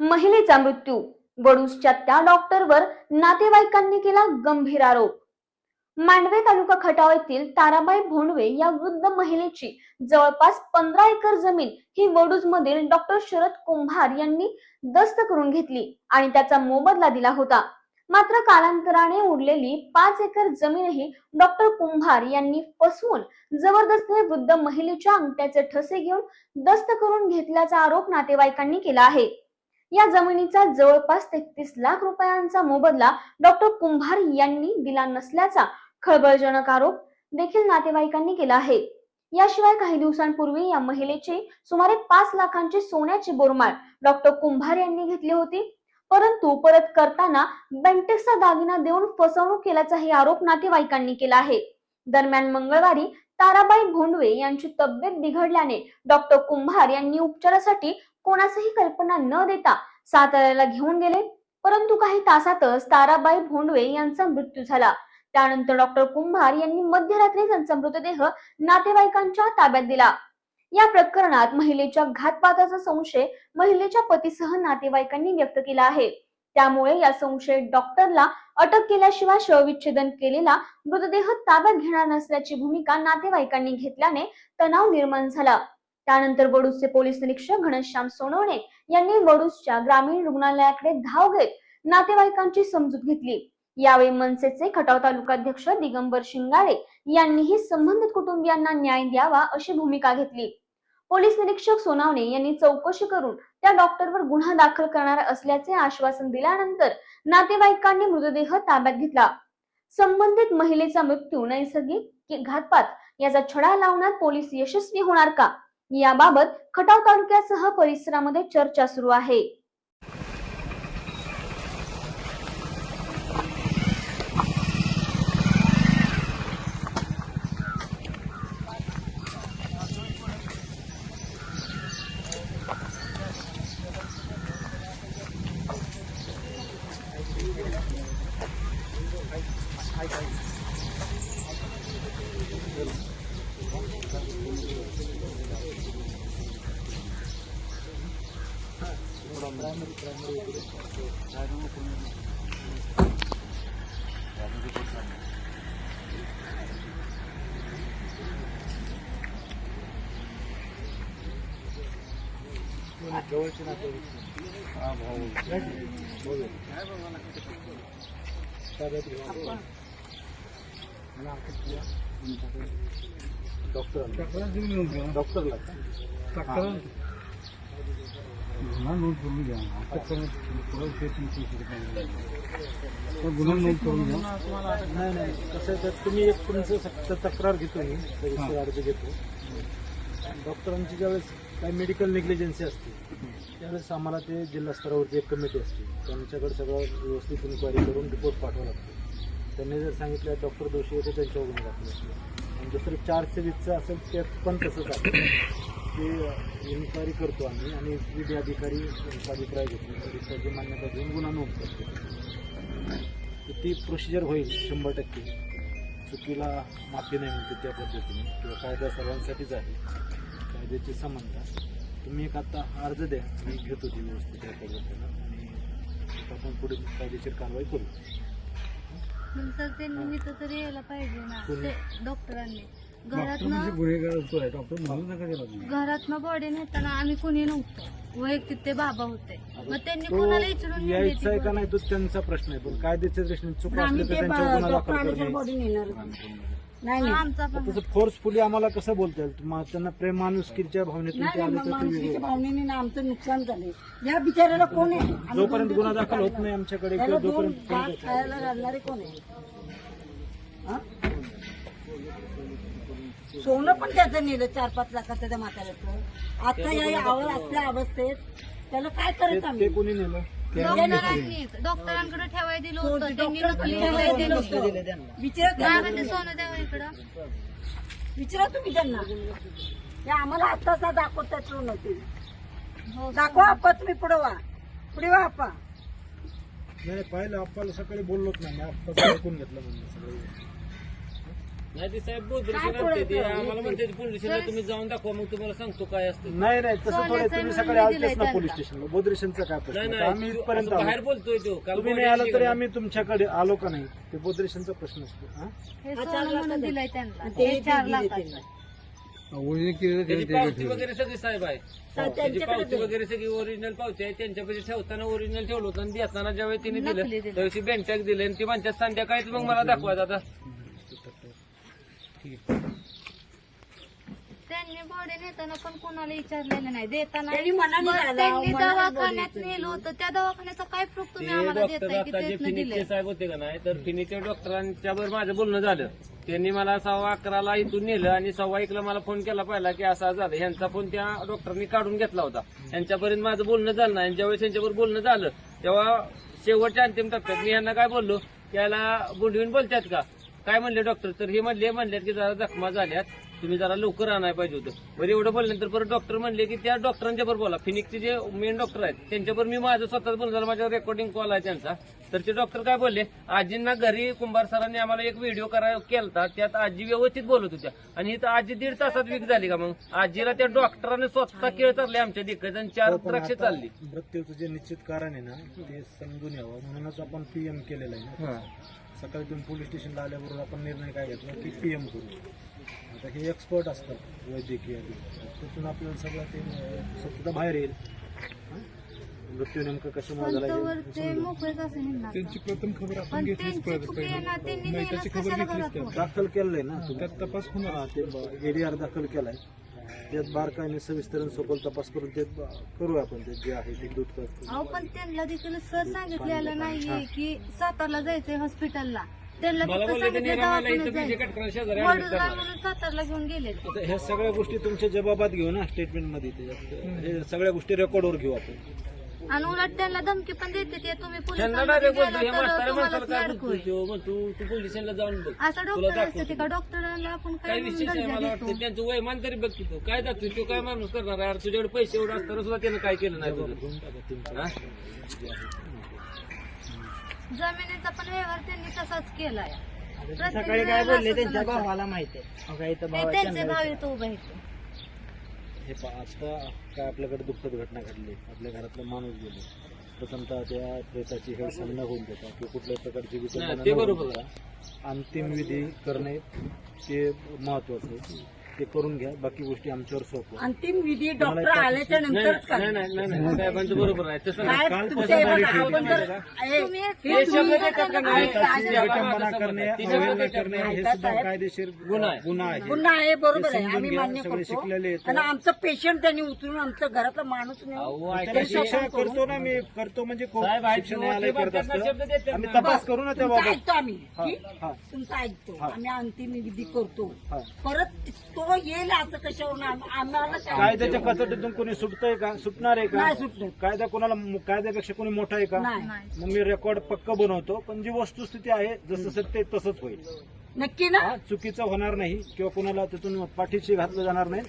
महिलेचा मृत्यू. वडूसच्या त्या डॉक्टरवर नातेवाईकांनी केला गंभीर आरोप. मांडवे तालुका खटाव येथील ताराबाई भोंडवे या वृद्ध महिलेची जवळपास पंधरा एकर जमीन ही वडूज मधील डॉक्टर शरद कुंभार यांनी दस्त करून घेतली आणि त्याचा मोबदला दिला होता. मात्र कालांतराने उरलेली पाच एकर जमीनही डॉक्टर कुंभार यांनी फसवून जबरदस्तीने वृद्ध महिलेच्या अंगठ्याचे ठसे घेऊन दस्त करून घेतल्याचा आरोप नातेवाईकांनी केला आहे. या जमिनीचा जवळपास तेहतीस लाख रुपयांचा मोबदला डॉक्टर कुंभार यांनी दिला नसल्याचा खळबळजनक आरोप देखील नातेवाईकांनी केला आहे. याशिवाय काही दिवसांपूर्वी या महिलेचे सुमारे पाच लाखांचे सोन्याचे बोरमाळ डॉक्टर कुंभार यांनी घेतली होती. परंतु परत करताना बँटेक्सचा दागिना देऊन फसवणूक केल्याचाही आरोप नातेवाईकांनी केला आहे. दरम्यान मंगळवारी ताराबाई भोंडवे यांची तब्येत बिघडल्याने डॉक्टर कुंभार यांनी उपचारासाठी कोणाचीही कल्पना न देता साताऱ्याला घेऊन गेले. परंतु काही तासातच ताराबाई भोंडवे यांचा मृत्यू झाला. त्यानंतर डॉक्टर कुंभार यांनी मध्यरात्री त्यांचा मृतदेह नातेवाईकांच्या ताब्यात दिला. या प्रकरणात महिलेच्या घातपाताचा संशय महिलेच्या पतीसह नातेवाईकांनी व्यक्त केला आहे. त्यामुळे या संशयित डॉक्टरला अटक केल्याशिवाय शवविच्छेदन केलेला मृतदेह ताब्यात घेणार नसल्याची भूमिका नातेवाईकांनी घेतल्याने तणाव निर्माण झाला. त्यानंतर वडूजचे पोलीस निरीक्षक घनश्याम सोनवणे यांनी वडूजच्या ग्रामीण रुग्णालयाकडे धाव घेत नातेवाईकांची समजूत घेतली. यावेळी मनसेचे खटाव तालुकाध्यक्ष दिगंबर शिंगाडे यांनीही संबंधित कुटुंबियांना न्याय द्यावा अशी भूमिका घेतली. पोलीस निरीक्षक सोनावणे यांनी चौकशी करून त्या डॉक्टरवर गुन्हा दाखल करणार असल्याचे आश्वासन दिल्यानंतर नातेवाईकांनी मृतदेह ताब्यात घेतला. संबंधित महिलेचा मृत्यू नैसर्गिक घातपात याचा छडा लावण्यात पोलीस यशस्वी होणार का? याबाबत खटाव तालुक्यासह परिसरामध्ये चर्चा सुरू आहे. जवळचे डॉक्टर हा डॉक्टर गुन्हा नोंद करून घ्या अटक करण्यात ते तीनशे गुन्हा नोंद करून घ्या नाही नाही कसं आहे तर तुम्ही एक तुमचं तक्रार घेतो मी अर्ज घेतो डॉक्टरांची ज्यावेळेस काही मेडिकल निग्लिजन्सी असते त्यावेळेस आम्हाला ते जिल्हास्तरावरची एक कमिटी असते. त्यांच्याकडे सगळं व्यवस्थित इन्क्वायरी करून रिपोर्ट पाठवावं लागतो. त्यांनी जर सांगितलं डॉक्टर दोषी होते त्यांच्यावर घातलं दाखल असतो. आणि दुसरं चारशे वीसचं असेल ते पण तसंच आहे. ते इन्क्वायरी करतो आम्ही आणि विधी अधिकारी अभिप्राय घेतो. तरी त्याची मान्यता घेऊन गुन्हा नोंद करतो. तर ती प्रोसिजर होईल शंभर टक्के. चुकीला माफी नाही मिळते त्या पद्धतीने. किंवा कायदा सर्वांसाठीच आहे. कायद्याची समानता तुम्ही एक आता अर्ज द्या मी घेतो ती व्यवस्थित आणि आपण पुढे कायदेशीर कारवाई करू. पण सर त्यांनी मी तरी यायला पाहिजे ना? ते डॉक्टरांनी. डॉक्टर म्हणजे घरातनं. घरातनं बॉडी नेताना आम्ही कोणी नव्हतो. वैयक्तिक ते बाबा होते. मग त्यांनी कोणाला विचारून नेली ती यायचा आहे का? नाही तो त्यांचा प्रश्न आहे. पण कायद्याच्या दृष्टीने चूक आम्ही असली तर ते त्यांच्यावर गुन्हा डॉक्टर दाखल आम्ही करणे बॉडी नेणार. नाही नाही. आमचा पण तसं फोर्सफुली आम्हाला कसं बोलता येईल? तुम्हा- त्यांना प्रेम माणुसकीच्या भावनेतून ते नाही आले नाही, तर ते माणुसकीच्या वेगळं. भावनेने ना आमचं नुकसान झालंय. या बिचाऱ्याला कोण आहे? आम्ही जोपर्यंत दोन गुन्हा दाखल होत. नाही आमच्याकडे त्याला किंवा दोन जोपर्यंत भात खायला घालणारे कोण आहे? हा? सोनं पण त्याचं नेलं चार पाच लाखाचं त्या म्हाताऱ्याचं. आता या आवर असल्या अवस्थेत त्याला काय ते- करायचं ते आम्ही कोणी नेलं? डॉक्टरांनीच डॉक्टरांकडे ठेवायला दिलं होतं. त्यांनी नकली ठेवायला दिलं होतं. विचारा काय त्यांना. म्हणते सोनं द्यावं इकडं. विचारा तुम्ही त्यांना. हे आम्हाला आत्ताचा दाखवतात सोनं ते. हो दाखवा आप्पा तुम्ही पुढे वा. पुढे वा आप्पा. नाही पाहिलं आपल्याला सकाळी बोललोच नाही. आत्ताच ऐकून घेतलं म्हणजे सगळं. नाही ते साहेब बोधरेशन काय आणते ते थोडं- आम्हाला म्हणते पोलीस स्टेशनला तुम्ही जाऊन दाखवा मग तुम्हाला सांगतो काय असतं नाही नाही तसं थोडं सोन्याचं तुम्ही सकाळी आलतेच दिलंय ना पोलीस त्यांना. स्टेशनला बोधरेशनचा काय प्रश्न नाही होता? आम्ही नाही इथपर्यंत असं बाहेर आलो बोलतोय तो काल तुम्ही नाही आला तरी आम्ही तुमच्याकडे आलो का नाही ते बोधरेशनचा प्रश्न असतो हा? हे हा, सोनं म्हणून. दिलंय त्यांना ते हे चार लाखाचं त्याची पावती. वगैरे सगळी साहेब आहे त्याची पावती. वगैरे सगळी ओरिजिनल पावती आहे त्यांच्याकडे ठेवताना ओरिजिनल ठेवलं होतं आणि देताना ज्यावेळी तिने नकली दिलं दिलं. त्यावेळी बँटॅक दिले आणि ती म्हणतात संध्याकाळीच मग मला दाखवायचं आता त्यांनी बॉडी नेताना पण कोणाला विचारलेलं नाही. देताना त्यांनी बरं, दवाखान्यात. नेलं होतं. त्या दवाखान्याचा काय प्रूफ तुम्ही ते आम्हाला डॉक्टर देताय की आता जे फिनिक्सचे साहेब होते का नाही तर फिनिक्सच्या डॉक्टरांच्या बरोबर माझं बोलणं झालं. त्यांनी मला सव्वा अकराला इथून नेलं आणि सव्वा एकला मला फोन केला पहिला की असा झालं. ह्यांचा फोन त्या डॉक्टरनी काढून घेतला होता. यांच्यापर्यंत माझं बोलणं झालं नाही. आणि ज्यावेळेस त्यांच्याबरोबर बोलणं झालं तेव्हा शेवटच्या अंतिम टप्प्यात मी यांना काय बोललो त्याला बुंडवीन बोलतात का? काय म्हणले डॉक्टर? तर हे म्हणले म्हणले की जरा जखमा झाल्यात. तुम्ही जरा लवकर आणायला पाहिजे होतं. बरं एवढं बोलल्यानंतर परत डॉक्टर म्हणले की त्या डॉक्टरांच्या बरोबर बोला. फिनिक्सचे जे मेन डॉक्टर आहेत त्यांच्याबरोबर मी माझं स्वतःच बोलणं झालं. माझ्या रेकॉर्डिंग कॉल आहे त्यांचा. तर ते डॉक्टर काय बोलले? आजींना घरी कुंभार सरांनी आम्हाला एक व्हिडिओ करा केलता. त्यात आजी व्यवस्थित बोलत होत्या. आणि इथं आजी दीड तासात वीक झाली का मग? आजीला त्या डॉक्टरांनी स्वतः केळ चालले आमच्या दिक्कत आणि चार हो, द्राक्ष चालली. मृत्यूचं जे निश्चित कारण आहे ना ते समजून यावं. म्हणूनच आपण पीएम केलेलं आहे सकाळी तुम्ही पोलीस स्टेशनला आल्याबरोबर आपण निर्णय काय घेतला की पीएम करू. आता हे एक्सपर्ट असतात वैद्यकीय. त्यातून आपल्याला सगळं ते सत्यता बाहेर येईल? मृत्यू नेमकं कशामुळे झाला त्यांची प्रथम खबर आपण पण घेतलीच पाहिजे नाही त्याची खबर घेतलीच दाखल केलंय ना तुम्ही. त्यात तपास होणार. ते एडीआर दाखल केलाय. त्यात बारकाईने सविस्तर सखोल तपास करून ते करू आपण ते जे आहे ते दूध करतो अहो पण त्यांना देखील सर सांगितलेलं नाहीये की सातारला जायचंय हॉस्पिटलला त्यांना मला फक्त बोलले त्यांनी सांगितलं रमायला इथं दवाखान्यात बीजे जायचं कटकरा शेजारी admit वडोदरा करणार. म्हणून सातारला घेऊन गेले आता ह्या सगळ्या गोष्टी तुमच्या जबाबात घेऊ ना स्टेटमेंटमध्ये हे सगळ्या गोष्टी रेकॉर्डवर घेऊ आपण. आणि उलट त्यांना धमकी पण देते ते तुम्ही त्यांना पोलिसांमध्ये डायरेक्ट बोलतो हे गेला तर म्हाताऱ्या तुम्हाला माणसाला काय होईल. म्हणतो तू पोलिसांना जाऊन बघ. असं तुला डॉक्टर दाखवतो. असते का डॉक्टरांना आपण काय काय विशेष आहे दर्जा मला देतो? वाटतं त्यांचं वयमान तरी बघ की तू काय जातो तो काय माणूस करणार आहे? अरे तुझ्याकडे पैसे एवढे असताना सुद्धा त्यानं काय केलं नाही. हा? जमिनीचा पण व्यवहार त्यांनी तसाच केलाय. सकाळी काय बोलले त्यांच्या भावाला माहिती आहे. अहो, काय इथं भाव आहे, त्यांचे भाव इथं उभे आहेत हे पहा आता काय आपल्याकडे दुःखद घटना घडली? आपल्या घरातला माणूस गेलो. प्रथमतः त्या प्रेताची हे सामना होऊन देतात किंवा कुठल्याही प्रकारची देता अंतिम विधी करणे ते महत्वाचं आहे. ते करून घ्या बाकी गोष्टी आमच्यावर सोपवा अंतिम विधी डॉक्टर आल्याच्या नाही नंतरच नाही नाही नाही, नाही साहेबांचं बरोबर आहे तसं नाही. काय तुमच्या आपण जर हे- हे हे तुम्ही विटंबना करणे. अवहेलना करणे हे ऐका सुद्धा साहेब. कायदेशीर गुन्हा आहे. गुन्हा आहे पुन्हा आहे बरोबर आहे आम्ही मान्य सगळे करतो शिकलेले आहेत. आणि आमचं पेशंट त्यांनी उचलून आमचं घरातला माणूस अहो, नेऊन ऐका त्याला की- शिक्षा करतो ना मी करतो म्हणजे को- साहेब, ऐका, शिक्षण न्यायालय ते करत म्हणतात ना, शब्द देतात असतं आम्ही. तपास करू ना तुमचं त्याबाबत ऐकतो आम्ही ठीक? हा. तुमचं ऐकतो हा. आम्ही अंतिम विधी करतो हा. परत तो येईल असं कशावरून आम- आम्हाला काय- कायद्याच्या कसोटीतून कोणी सुटतंय का? सुटणार आहे का? नाही सुटलं कायदा कोणाला कायद्यापेक्षा कोणी मोठा आहे का? नाही. मग मी रेकॉर्ड पक्क बनवतो पण जी वस्तुस्थिती आहे जसं सत्य आहे तसंच होईल. नक्की ना? हा, चुकीचं होणार नाही किंवा कोणाला त्यातून पाठीशी घातलं जाणार नाही.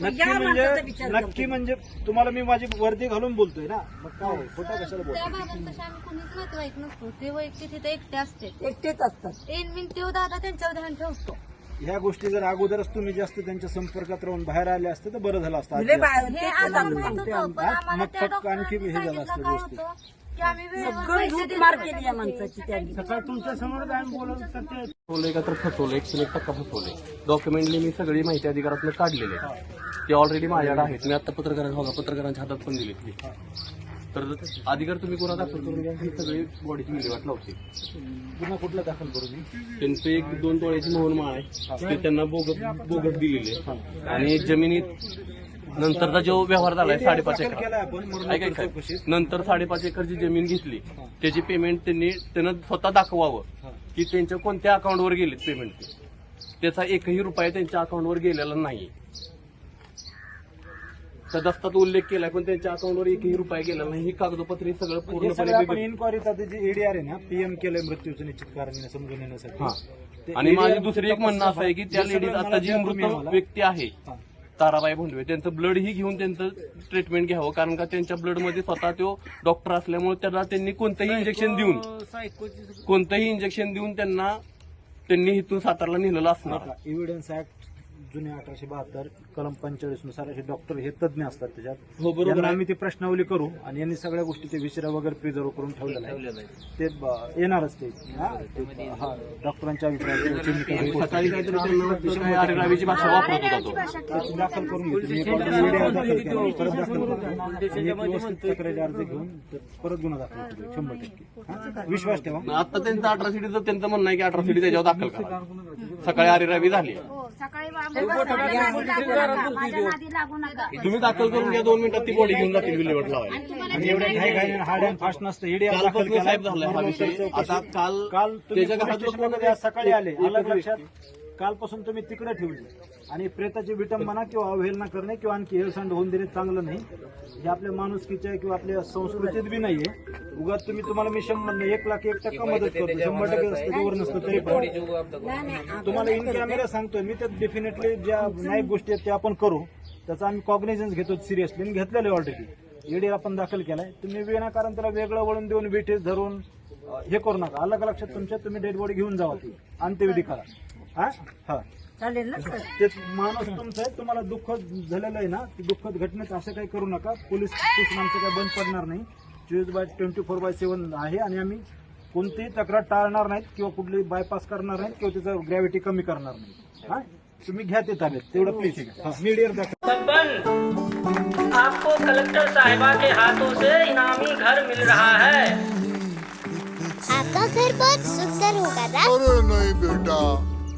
नक्की माणसाचा म्हणजे विचार नक्की. म्हणजे तुम्हाला मी माझी वर्दी घालून बोलतोय ना? मग काय होईल? खोटं कशाला बोलतो आम्ही कुणीच नातेवाईक नसतो. ते वैयक्तिक तिथे एकटे असते एकटेच असतात. एन मिन तेव दादा त्यांच्यावर ध्यान ठेवतो. ह्या गोष्टी जर अगोदरच तुम्ही जास्त त्यांच्या संपर्कात राहून बाहेर आले असते तर बरं झालं असतं. हे आम्हाला माहीत होतं. पण आम्हाला मग आणखी हे झालं सांगितलं असतं काय गोष्टी. होतं की आम्ही वेळेवर सगळं पैसे लूट देतो मार का केली या माणसाची त्यांनी सकाळ तुमच्यासमोर आम्ही बोलत सत्य फसवलंय का तर फसवलंय एकशे एक टक्का फसवलंय. डॉक्युमेंटली मी सगळी माहिती अधिकारातून काढलेली आहे. ते ऑलरेडी माझ्याकडे आहेत. मी आता पत्रकारांना बघा पत्रकारांच्या हातात पण दिली तर अधिकार तुम्ही कोणा दाखल करून घ्या ही सगळी बॉडीची विल्हेवाट लावते. पुन्हा कुठलं दाखल करू मी त्यांचं एक दोन तोळ्याची मोहन माळ आहे. ते त्यांना बोगस बोगस दिलेली आहे. आणि जमिनीत नंतरचा जो व्यवहार झालाय साडेपाच एकर. ऐका नंतर साडेपाच एकरची जमीन घेतली त्याची पेमेंट त्यांनी त्यानं स्वतः दाखवावं की त्यांच्या कोणत्या अकाउंटवर गेलेत पेमेंट त्याचा एकही रुपया त्यांच्या अकाउंटवर गेलेला नाही त्या दस्तात उल्लेख केलाय पण त्यांच्या अकाउंटवर एकही रुपया गेलेला नाही ही कागदपत्रे सगळं हे सगळं पूर्णपणे आपण इन्क्वायरी आता जी ईडीआर आहे ना पीएम केलंय मृत्यूचं निश्चित कारण समजून येण्यासाठी. ते आणि ADR माझी दुसरी एक म्हणणं असं आहे की त्या लेडीज आता जी द्या तुम्ही मृत आम्हाला. व्यक्ती आहे हा. ताराबाई भोंडवे त्यांचं ब्लड ही घेऊन त्यांचं ट्रीटमेंट घ्यावं कारण का त्यांच्या ब्लडमध्ये स्वतः तो डॉक्टर असल्यामुळे त्याला त्यांनी कोणतंही इंजेक्शन देऊन कोणतंही इंजेक्शन देऊन त्यांना त्यांनी इथून सातारला नेलेलं असणार एव्हिडन्स ऍक्ट जुने अठराशे बहात्तर कलम पंचेचाळीसनुसार असे डॉक्टर हे तज्ज्ञ असतात त्याच्यात. हो बरोबर यांना आहे. आम्ही ती प्रश्नावली करू आणि यांनी सगळ्या गोष्टीचे विचार वगैरे प्रिझर्व करून ठेवलेलं आहे ते ब- येणारच ते. हा, ते- हा डॉक्टरांच्या अभिप्रायाची technical report. सकाळी काहीतरी त्यांना वाटतं काय अरेरावीची भाषा वापरत होता तो. ते दाखल करून घेतो मी एकदा मीडिया दाखल केला, परत दाखल करतो. आणि एक व्यवस्थित तक्रारी अर्ज घेऊन तर परत गुन्हा दाखल करू शंभर टक्के. हा? विश्वास ठेवा. आता त्यांचं अठरासिटीचं त्यांचं म्हणणं आहे की अठरासिटी त्याच्यावर दाखल करा. सकाळी अरेरावी झाली. हो सकाळी माझ्या नादी लागू नका. तुम्ही दाखल करून घ्या दोन मिनिटात ती बॉडी घेऊन जातील विल्हेवाट लावायला. आणि एवढ्या घाई घाई हार्ड अँड फास्ट नसतं. ईडी दाखल कालपासून साहेब झालाय हा विषय आता काल काल तुम्ही त्याच्या आज सकाळी आले. अलग लक्षात. कालपासून तुम्ही तिकडे ठेवले. आणि प्रेताची विटंबना किंवा अवहेलना करणे किंवा आणखी हेळसांड होऊन देणे चांगलं नाही. हे आपल्या माणुसकीच्या किंवा आपल्या संस्कृतीत बी नाहीये. उगाच तुम्ही तुम्हाला मी शंभर नाही एक लाख एक टक्का मदत करतो शंभर टक्के त्याच्यावर नसतं तरी पण. तुम्हाला इन कॅमेरा सांगतोय मी त्यात डेफिनेटली ज्या नाही गोष्टी आहेत त्या आपण करू. त्याचा आम्ही कॉग्निझन्स घेतो सिरियसली आणि घेतलेलं ऑलरेडी ईडी आपण दाखल केलाय. तुम्ही विनाकारण त्याला वेगळं वळून देऊन विटेज धरून हे करू नका. अलग लक्षात तुमच्या तुम्ही डेड बॉडी घेऊन जावा ती. अंत्यविधी करा. हा? हा. चालेल ना सर? ते माणूस तुमचं आहे. तुम्हाला दुःख झालेलं आहे ना ते दुःखद घटनेत असं काही करू नका. पोलीस स्टेशन आमचं काही बंद पडणार नाही. चोवीस by twenty four by seven आहे आणि आम्ही कोणतीही तक्रार टाळणार नाहीत किंवा कुठली बायपास करणार नाहीत किंवा त्याचं ग्रॅव्हिटी कमी करणार नाही. हा? तुम्ही घ्या ते ताब्यात. तेवढं प्लीज मीडियर दाखवा आपको कलेक्टर साहिबा के हाथों से इनामी घर मिल रहा है। आपका घर बहुत सुंदर होगा ना? अरे नहीं बेटा।